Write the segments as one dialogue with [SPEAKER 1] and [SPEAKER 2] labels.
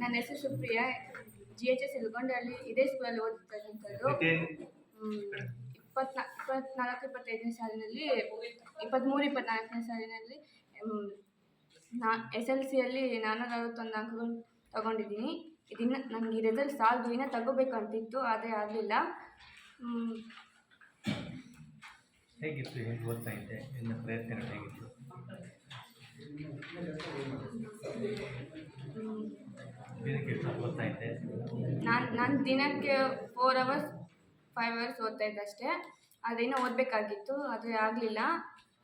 [SPEAKER 1] ನನ್ನ ಹೆಸರು Supriya. G H S ಇಲ್ಗೊಂಡಲ್ಲಿ ಇದೇ ಸ್ಕೂಲಲ್ಲಿ ಓದಿದ್ದಂಥದ್ದು ಇಪ್ಪತ್ನಾ ಇಪ್ಪತ್ನಾಲ್ಕು ಇಪ್ಪತ್ತೈದನೇ ಸಾಲಿನಲ್ಲಿ ಇಪ್ಪತ್ತ್ಮೂರು ಇಪ್ಪತ್ನಾಲ್ಕನೇ ಸಾಲಿನಲ್ಲಿ ನಾ ಎಸ್ ಎಲ್ ಸಿಯಲ್ಲಿ ನಾನ್ನೂರ ಅರವತ್ತೊಂದು ಅಂಕಗಳು ತಗೊಂಡಿದ್ದೀನಿ. ಇದನ್ನು ನನಗೆ ಈ ರಿಸಲ್ಟ್ ಸಾಲದು ಇನ್ನೂ ತಗೋಬೇಕಂತಿತ್ತು ಆದರೆ ಆಗಲಿಲ್ಲ.
[SPEAKER 2] ಹೇಗಿತ್ತು ಹೇಗೆ ಓದ್ತಾ ಇದ್ದೆ? ನಿನ್ನ ಪ್ರಯತ್ನಗಳು ಹೇಗಿತ್ತು?
[SPEAKER 1] ನಾನು ದಿನಕ್ಕೆ ಫೋರ್ ಅವರ್ಸ್ ಫೈವ್ ಅವರ್ಸ್ ಓದ್ತಾ ಇದ್ದೆ ಅಷ್ಟೇ. ಅದೇನು ಇನ್ನೂ ಓದಬೇಕಾಗಿತ್ತು, ಆದರೆ ಆಗಲಿಲ್ಲ.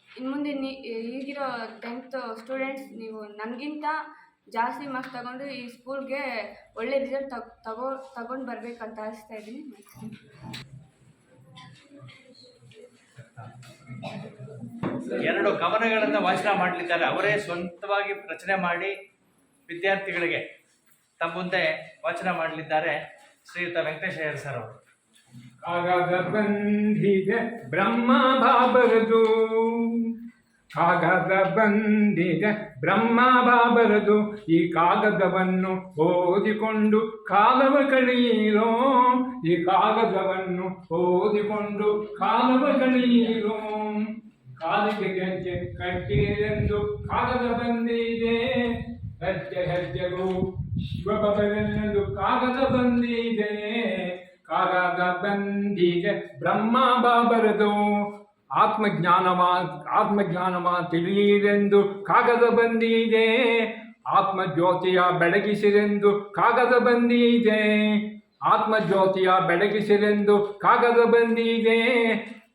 [SPEAKER 1] ಇನ್ನು ಮುಂದೆ ನೀ, ಈಗಿರೋ ಟೆಂತ್ ಸ್ಟೂಡೆಂಟ್ಸ್ ನೀವು ನನಗಿಂತ ಜಾಸ್ತಿ ಮಾರ್ಕ್ಸ್ ತಗೊಂಡು ಈ ಸ್ಕೂಲ್ಗೆ ಒಳ್ಳೆ ರಿಸಲ್ಟ್ ತಗೊ, ತಗೋ, ತಗೊಂಡು ಬರಬೇಕಂತ ಅನಿಸ್ತಾ ಇದ್ದೀನಿ.
[SPEAKER 2] ಎರಡು ಕವನಗಳನ್ನು ವಾಚನ ಮಾಡಲಿದ್ದಾರೆ. ಅವರೇ ಸ್ವಂತವಾಗಿ ರಚನೆ ಮಾಡಿ ವಿದ್ಯಾರ್ಥಿಗಳಿಗೆ ತಮ್ಮ ಮುಂದೆ ವಾಚನ ಮಾಡಲಿದ್ದಾರೆ ಶ್ರೀಯುತ ವೆಂಕಟೇಶ್ವರ ಅಯ್ಯರ್ ಸರ್ ಅವರು.
[SPEAKER 3] ಬಂದಿದೆ, ಬ್ರಹ್ಮ ಕಾಗದ ಬಂದಿದೆ ಬ್ರಹ್ಮ ಬಾಬರದು ಈ ಕಾಗದವನ್ನು ಓದಿಕೊಂಡು ಕಾಲವ ಕಳೆಯಿರೋ? ಈ ಕಾಗದವನ್ನು ಓದಿಕೊಂಡು ಕಾಲವ ಕಳೆಯಿರೋ? ಕಾಲಿಗೆ ಗೆಜ್ಜೆ ಕಟ್ಟಿರೆಂದು ಕಾಗದ ಬಂದಿದೆ. ಹೆಜ್ಜೆ ಹೆಜ್ಜೆಗೂ ಶಿವಬಬರೆಂದು ಕಾಗದ ಬಂದಿದೆ. ಕಾಗದ ಬಂದಿದೆ. ಬ್ರಹ್ಮ ಬಾಬರದು ಆತ್ಮಜ್ಞಾನವ ಆತ್ಮಜ್ಞಾನವ ತಿಳಿಯಿರೆಂದು ಕಾಗದ ಬಂದಿದೆ. ಆತ್ಮಜ್ಯೋತಿಯ ಬೆಳಗಿಸಿರೆಂದು ಕಾಗದ ಬಂದಿದೆ. ಆತ್ಮಜ್ಯೋತಿಯ ಬೆಳಗಿಸಿರೆಂದು ಕಾಗದ ಬಂದಿದೆ.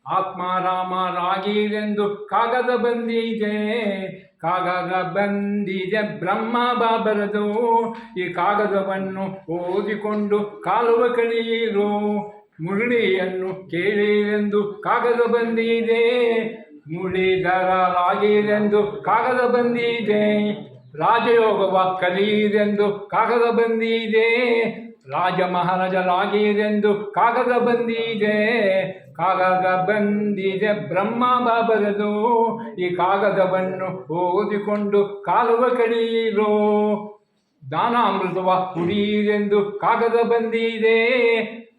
[SPEAKER 3] ಆತ್ಮಾರಾಮರಾಗಿರೆಂದು ಕಾಗದ ಬಂದಿದೆ. ಕಾಗದ ಬಂದಿದೆ ಬ್ರಹ್ಮ ಬಾಬರದು. ಈ ಕಾಗದವನ್ನು ಓದಿಕೊಂಡು ಕಾಲುವ ಕಳೆಯಿರು ಮುರಳಿಯನ್ನು ಕೇಳಿರೆಂದು ಕಾಗದ ಬಂದಿದೆ. ಮುಳಿದರಾಗಿರೆಂದು ಕಾಗದ ಬಂದಿದೆ. ರಾಜಯೋಗವ ಕಲಿಯಿರೆಂದು ಕಾಗದ ಬಂದಿದೆ. ರಾಜ ಮಹಾರಾಜರಾಗಿರೆಂದು ಕಾಗದ ಬಂದಿದೆ. ಕಾಗದ ಬಂದಿದೆ ಬ್ರಹ್ಮ ಬಾಬರದು ಈ ಕಾಗದವನ್ನು ಓದಿಕೊಂಡು ಕಾಲುವ ಕಳೆಯಿರೋ ದಾನಾಮೃತವ ಕುಡಿಯಿರೆಂದು ಕಾಗದ ಬಂದಿದೆ.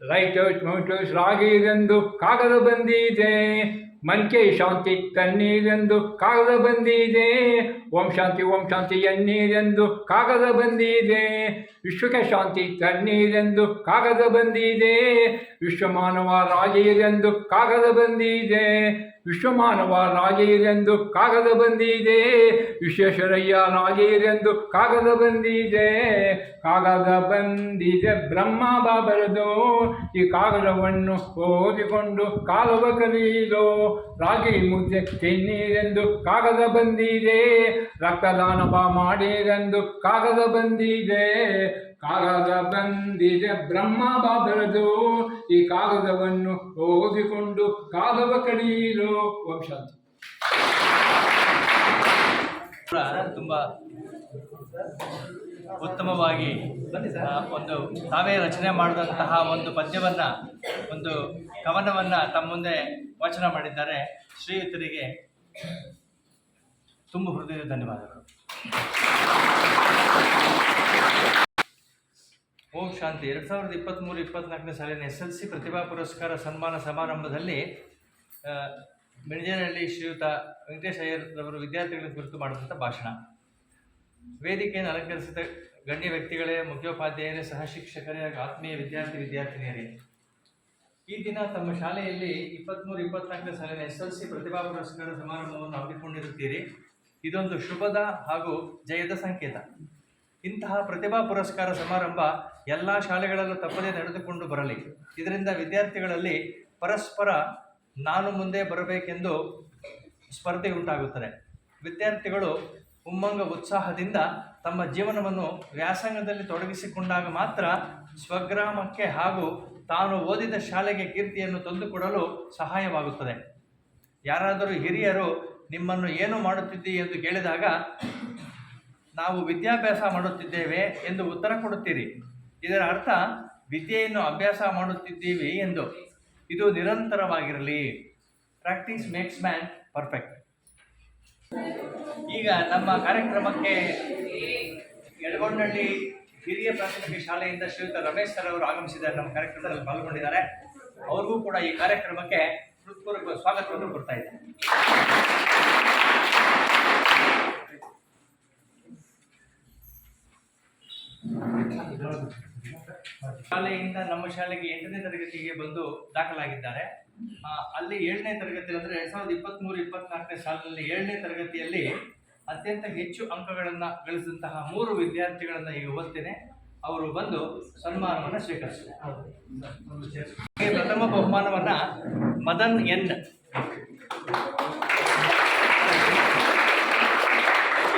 [SPEAKER 3] ರೈಟರ್ಸ್ ಮೋಟರ್ಸ್ ರಾಗಿರೆಂದು ಕಾಗದ ಬಂದಿದೆ. ಮನ್ಕೆ ಶಾಂತಿ, ತಣ್ಣೀರೆಂದು ಕಾಗದ ಬಂದಿದೆ. ಓಂ ಶಾಂತಿ ಓಂ ಶಾಂತಿ ಎನ್ನೀರೆಂದು ಕಾಗದ ಬಂದಿದೆ. ವಿಶ್ವಕ್ಕೆ ಶಾಂತಿ, ತಣ್ಣೀರೆಂದು ಕಾಗದ ಬಂದಿದೆ. ವಿಶ್ವಮಾನವ, ರಾಗಿರೆಂದು ಕಾಗದ ಬಂದಿದೆ. ವಿಶ್ವಮಾನವ ನಾಗೇರೆಂದು ಕಾಗದ ಬಂದಿದೆ. ವಿಶ್ವೇಶ್ವರಯ್ಯ ನಾಗೇರೆಂದು ಕಾಗದ ಬಂದಿದೆ. ಕಾಗದ ಬಂದಿದೆ ಬ್ರಹ್ಮ ಬಾಬರದು. ಈ ಕಾಗದವನ್ನು ಓದಿಕೊಂಡು ಕಾಲವ ಕಲಿಯಿರೋ ರಾಗಿ ಮುದ್ದೆ ತಿನ್ನೀರೆಂದು ಕಾಗದ ಬಂದಿದೆ. ರಕ್ತದಾನವ ಮಾಡಿರೆಂದು ಕಾಗದ ಬಂದಿದೆ. ಕಾಗದ ಬಂದಿದೆ ಬ್ರಹ್ಮ ಬಾಬರದು. ಈ ಕಾಗದವನ್ನು ಓದಿಕೊಂಡು ಕಾಗವ ಕಡಿಯೋ ವಂಶಾಂತಿ.
[SPEAKER 2] ತುಂಬ ಉತ್ತಮವಾಗಿ ಒಂದು ತಾವೇ ರಚನೆ ಮಾಡಿದಂತಹ ಒಂದು ಪದ್ಯವನ್ನು, ಒಂದು ಕವನವನ್ನು ತಮ್ಮ ಮುಂದೆ ವಾಚನ ಮಾಡಿದ್ದಾರೆ. ಶ್ರೀಯುತರಿಗೆ ತುಂಬ ಹೃದಯದ ಧನ್ಯವಾದಗಳು. ಓಂ ಶಾಂತಿ. ಎರಡು ಸಾವಿರದ ಇಪ್ಪತ್ತ್ಮೂರು ಇಪ್ಪತ್ತ್ನಾಲ್ಕನೇ ಸಾಲಿನ ಎಸ್ ಎಲ್ ಸಿ ಪ್ರತಿಭಾ ಪುರಸ್ಕಾರ ಸನ್ಮಾನ ಸಮಾರಂಭದಲ್ಲಿ ಮಿಣಜೇನಹಳ್ಳಿ ಶ್ರೀಯುತ ವೆಂಕಟೇಶ್ ಅಯ್ಯರ್ರವರು ವಿದ್ಯಾರ್ಥಿಗಳ ಕುರಿತು ಮಾಡಿದಂಥ ಭಾಷಣ. ವೇದಿಕೆಯನ್ನು ಅಲಂಕರಿಸಿದ ಗಣ್ಯ ವ್ಯಕ್ತಿಗಳೇ, ಮುಖ್ಯೋಪಾಧ್ಯಾಯರೇ, ಸಹ ಶಿಕ್ಷಕರೇ, ಹಾಗೂ ಆತ್ಮೀಯ ವಿದ್ಯಾರ್ಥಿ ವಿದ್ಯಾರ್ಥಿನಿಯರೇ. ಈ ದಿನ ತಮ್ಮ ಶಾಲೆಯಲ್ಲಿ ಇಪ್ಪತ್ತ್ಮೂರು ಇಪ್ಪತ್ನಾಲ್ಕನೇ ಸಾಲಿನ ಎಸ್ ಎಲ್ ಸಿ ಪ್ರತಿಭಾ ಪುರಸ್ಕಾರ ಸಮಾರಂಭವನ್ನು ಹಮ್ಮಿಕೊಂಡಿರುತ್ತೀರಿ. ಇದೊಂದು ಶುಭದ ಹಾಗೂ ಜಯದ ಸಂಕೇತ. ಇಂತಹ ಪ್ರತಿಭಾ ಪುರಸ್ಕಾರ ಸಮಾರಂಭ ಎಲ್ಲ ಶಾಲೆಗಳಲ್ಲೂ ತಪ್ಪದೇ ನಡೆದುಕೊಂಡು ಬರಲಿ. ಇದರಿಂದ ವಿದ್ಯಾರ್ಥಿಗಳಲ್ಲಿ ಪರಸ್ಪರ ನಾನು ಮುಂದೆ ಬರಬೇಕೆಂದು ಸ್ಪರ್ಧೆ ಉಂಟಾಗುತ್ತದೆ. ವಿದ್ಯಾರ್ಥಿಗಳು ಉಮ್ಮಂಗ ಉತ್ಸಾಹದಿಂದ ತಮ್ಮ ಜೀವನವನ್ನು ವ್ಯಾಸಂಗದಲ್ಲಿ ತೊಡಗಿಸಿಕೊಂಡಾಗ ಮಾತ್ರ ಸ್ವಗ್ರಾಮಕ್ಕೆ ಹಾಗೂ ತಾನು ಓದಿದ ಶಾಲೆಗೆ ಕೀರ್ತಿಯನ್ನು ತಂದುಕೊಡಲು ಸಹಾಯವಾಗುತ್ತದೆ. ಯಾರಾದರೂ ಹಿರಿಯರು ನಿಮ್ಮನ್ನು ಏನು ಮಾಡುತ್ತಿದ್ದೀ ಎಂದು ಕೇಳಿದಾಗ, ನಾವು ವಿದ್ಯಾಭ್ಯಾಸ ಮಾಡುತ್ತಿದ್ದೇವೆ ಎಂದು ಉತ್ತರ ಕೊಡುತ್ತೀರಿ. ಇದರ ಅರ್ಥ ವಿದ್ಯೆಯನ್ನು ಅಭ್ಯಾಸ ಮಾಡುತ್ತಿದ್ದೀವಿ ಎಂದು. ಇದು ನಿರಂತರವಾಗಿರಲಿ. ಪ್ರಾಕ್ಟೀಸ್ ಮೇಕ್ಸ್ ಮ್ಯಾನ್ ಪರ್ಫೆಕ್ಟ್ ಈಗ ನಮ್ಮ ಕಾರ್ಯಕ್ರಮಕ್ಕೆ ಯಡಗೊಂಡಳ್ಳಿ ಹಿರಿಯ ಪ್ರಾಥಮಿಕ ಶಾಲೆಯಿಂದ ಶ್ರೀಯುತ ರಮೇಶ್ ಸರ್ ಅವರು ಆಗಮಿಸಿದ್ದಾರೆ ನಮ್ಮ ಕಾರ್ಯಕ್ರಮದಲ್ಲಿ ಪಾಲ್ಗೊಂಡಿದ್ದಾರೆ. ಅವ್ರಿಗೂ ಕೂಡ ಈ ಕಾರ್ಯಕ್ರಮಕ್ಕೆ ಹೃತ್ಪೂರ್ವಕ ಸ್ವಾಗತವನ್ನು ಕೊಡ್ತಾ ಇದ್ದಾರೆ ಶಾಲೆಯಿಂದ ನಮ್ಮ ಶಾಲೆಗೆ ಎಂಟನೇ ತರಗತಿಗೆ ಬಂದು ದಾಖಲಾಗಿದ್ದಾರೆ. ಅಲ್ಲಿ ಏಳನೇ ತರಗತಿ ಅಂದರೆ ಎರಡ್ ಸಾವಿರದ ಇಪ್ಪತ್ತ್ಮೂರು ಇಪ್ಪತ್ನಾಲ್ಕನೇ ಸಾಲಿನಲ್ಲಿ ಏಳನೇ ತರಗತಿಯಲ್ಲಿ ಅತ್ಯಂತ ಹೆಚ್ಚು ಅಂಕಗಳನ್ನು ಗಳಿಸಿದಂತಹ ಮೂರು ವಿದ್ಯಾರ್ಥಿಗಳನ್ನು ಈಗ ಓದ್ತೇನೆ. ಅವರು ಬಂದು ಸನ್ಮಾನವನ್ನು ಸ್ವೀಕರಿಸಿದ್ದಾರೆ. ಹಾಗೆ ಪ್ರಥಮ ಬಹುಮಾನವನ್ನ ಮದನ್ ಎನ್.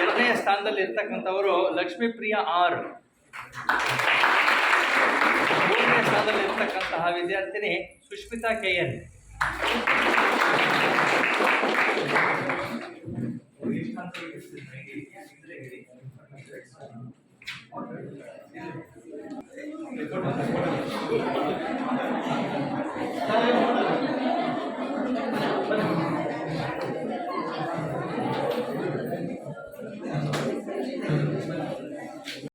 [SPEAKER 2] ಎರಡನೇ ಸ್ಥಾನದಲ್ಲಿ ಇರ್ತಕ್ಕಂಥವರು ಲಕ್ಷ್ಮೀಪ್ರಿಯ ಆರ್. ಸಾಧನೆ ಸೋದಲಿರ್ತಕ್ಕಂತಹ ವಿದ್ಯಾರ್ಥಿನಿ Sushmita K N Thank you.